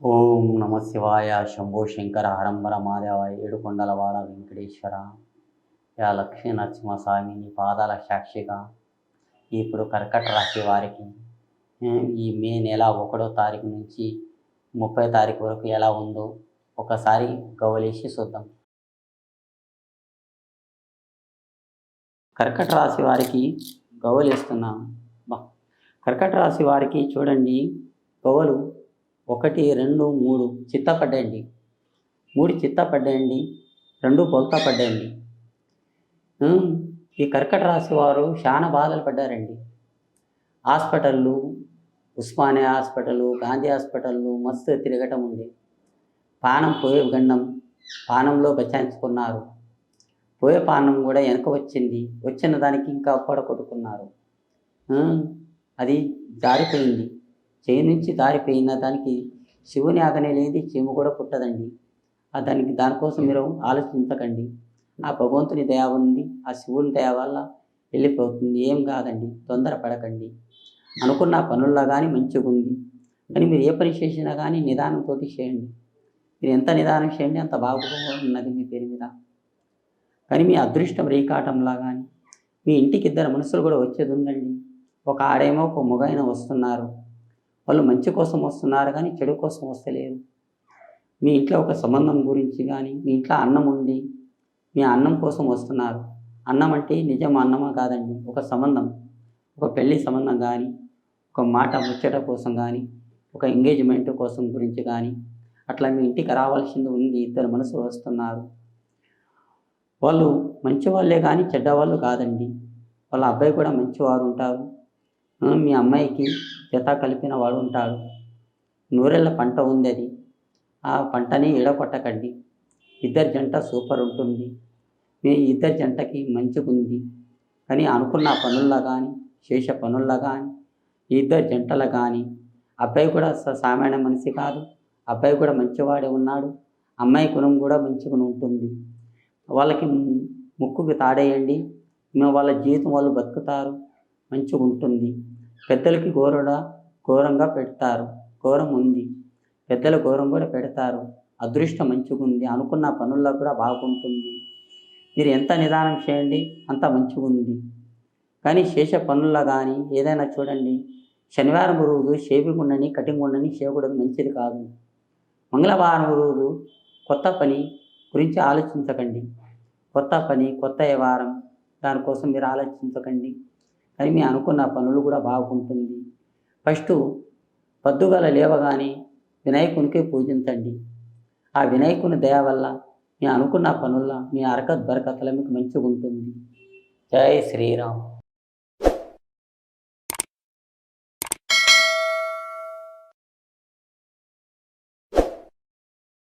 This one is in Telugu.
ఓం నమ శివాయ శంభో శంకర హరంబర మాదేవ ఏడుకొండలవాడ వెంకటేశ్వర. యా లక్ష్మీ నరసింహస్వామి నీ పాదాల సాక్షిగా ఇప్పుడు కర్కట రాశి వారికి ఈ మే నెల ఒకటో తారీఖు నుంచి ముప్పై తారీఖు వరకు ఎలా ఉందో ఒకసారి గవలేసి చూద్దాం. కర్కట రాశి వారికి గవలేస్తున్నాం బా కర్కట రాశి వారికి చూడండి గవలు ఒకటి రెండు మూడు చిత్త పడ్డాయండి. మూడు చిత్త పడ్డాయండి. రెండు బొల్తా పడ్డాయండి. ఈ కర్కట రాశి వారు చాలా బాధలు పడ్డారండి. హాస్పిటళ్ళు ఉస్మానియా హాస్పిటల్ గాంధీ హాస్పిటళ్ళు మస్తు తిరగటం ఉంది. పానం పోయే గండం పానంలో బచాయించుకున్నారు పోయే పానం కూడా వెనక వచ్చింది. వచ్చిన దానికి ఇంకా పొడ కొట్టుకున్నారు. అది జారిపోయింది. చేయి నుంచి దారిపోయిన దానికి శివుని ఆగనే లేని చీము కూడా పుట్టదండి. ఆ దానికి దానికోసం మీరు ఆలోచించకండి. ఆ భగవంతుని దయ ఉంది ఆ శివుని దయ వల్ల వెళ్ళిపోతుంది. ఏం కాదండి తొందర పడకండి అనుకున్న పనుల్లో కానీ మంచిగా ఉంది. కానీ మీరు ఏ పని చేసినా కానీ నిదానంతో చేయండి. మీరు ఎంత నిదానం చేయండి అంత బాగుగా ఉన్నది మీ పేరు మీద. కానీ మీ అదృష్టం రేకాటంలా కానీ మీ ఇంటికి ఇద్దరు మనుషులు కూడా వచ్చేది ఉందండి. ఒక ఆడేమో ఒక మగైన వస్తున్నారు. వాళ్ళు మంచి కోసం వస్తున్నారు కానీ చెడు కోసం వస్తలేరు. మీ ఇంట్లో ఒక సంబంధం గురించి కానీ మీ ఇంట్లో అన్నం ఉంది మీ అన్నం కోసం వస్తున్నారు. అన్నం అంటే నిజం అన్నమా కాదండి ఒక సంబంధం. ఒక పెళ్ళి సంబంధం కానీ ఒక మాట ముచ్చట కోసం కానీ ఒక ఎంగేజ్మెంట్ కోసం గురించి కానీ అట్లా మీ ఇంటికి రావాల్సింది ఉంది ఇద్దరు మనసులు వస్తున్నారు. వాళ్ళు మంచి వాళ్ళే కానీ చెడ్డవాళ్ళు కాదండి. వాళ్ళ అబ్బాయి కూడా మంచివారు ఉంటారు. మీ అమ్మాయికి జత కలిపిన వాడు ఉంటాడు. నూరెళ్ళ పంట ఉంది అది ఆ పంటని ఎడకొట్టకండి ఇద్దరు జంట సూపర్ ఉంటుంది. మీ ఇద్దరు జంటకి మంచిగుంది కానీ అనుకున్న పనుల్లో కానీ శేష పనుల్లో కానీ ఇద్దరు జంటలు కానీ అబ్బాయి కూడా స- సామాన్య మనిషి కాదు. అబ్బాయి కూడా మంచివాడే ఉన్నాడు. అమ్మాయి గుణం కూడా మంచిగా ఉంటుంది. వాళ్ళకి ముక్కుకి తాడేయండి. మేము వాళ్ళ జీవితం వాళ్ళు బతుకుతారు. మంచిగా ఉంటుంది పెద్దలకి గోరడ ఘోరంగా పెడతారు. ఘోరం ఉంది. పెద్దల ఘోరం కూడా పెడతారు. అదృష్టం మంచిగా ఉంది అనుకున్న పనుల్లో కూడా బాగుంటుంది. మీరు ఎంత నిదానం చేయండి అంత మంచిగా ఉంది కానీ చేసే పనుల్లో కానీ ఏదైనా చూడండి. శనివారం రోజు షేవింగ్ ఉండని కటింగ్ ఉండని చేయకూడదు. మంచిది కాదు. మంగళవారం రోజు కొత్త పని గురించి ఆలోచించకండి. కొత్త పని కొత్త వ్యవహారం. దానికోసం మీరు ఆలోచించకండి. అది మీ అనుకున్న పనులు కూడా బాగుంటుంది. ఫస్ట్ పద్దుగల లేవగానే వినాయకునికి పూజించండి. ఆ వినాయకుని దయ వల్ల మీ అనుకున్న పనుల్లో మీ అరకత్ బరకతల మీకు మంచిగా ఉంటుంది జై శ్రీరామ్.